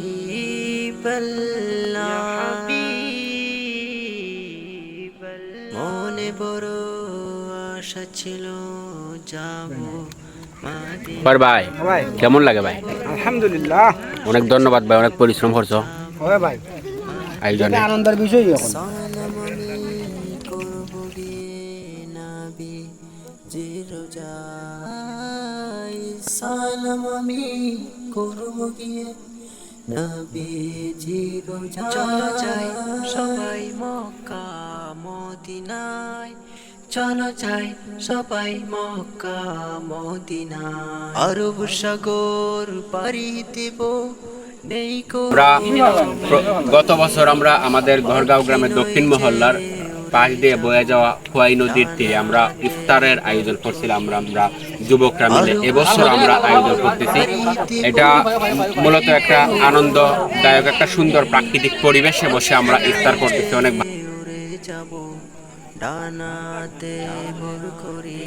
حبيب الله মনে বড় আশা ছিল যাব মাদিনা বার ভাই ভাই কেমন লাগে ভাই আলহামদুলিল্লাহ অনেক ধন্যবাদ ভাই অনেক পরিশ্রম করছো হয় ভাই আয়োজনে এটা আনন্দের বিষয় এখন সালাম আমি সালাম আমি করব গিয়ে নবী জিরোজাই চলো যাই সবাই মক্কা মদিনায়। চলো যাই সবাই মক্কা মদিনায়। আরব সাগর পাড়ি দেব গত বছর আমরা আমাদের ঘরগাঁও গ্রামের দক্ষিণ মহল্লার পাশ দিয়ে বয়ে যাওয়া খোয়াই নদীর তীরে আমরা ইফতারের আয়োজন করছিলাম। আমরা আমরা যুবকরা মিলে এবছর আমরা আয়োজন করতেছি এটা মূলত একটা আনন্দদায়ক একটা সুন্দর প্রাকৃতিক পরিবেশে বসে আমরা ইফতার করতেছি অনেক। ডানাতে করে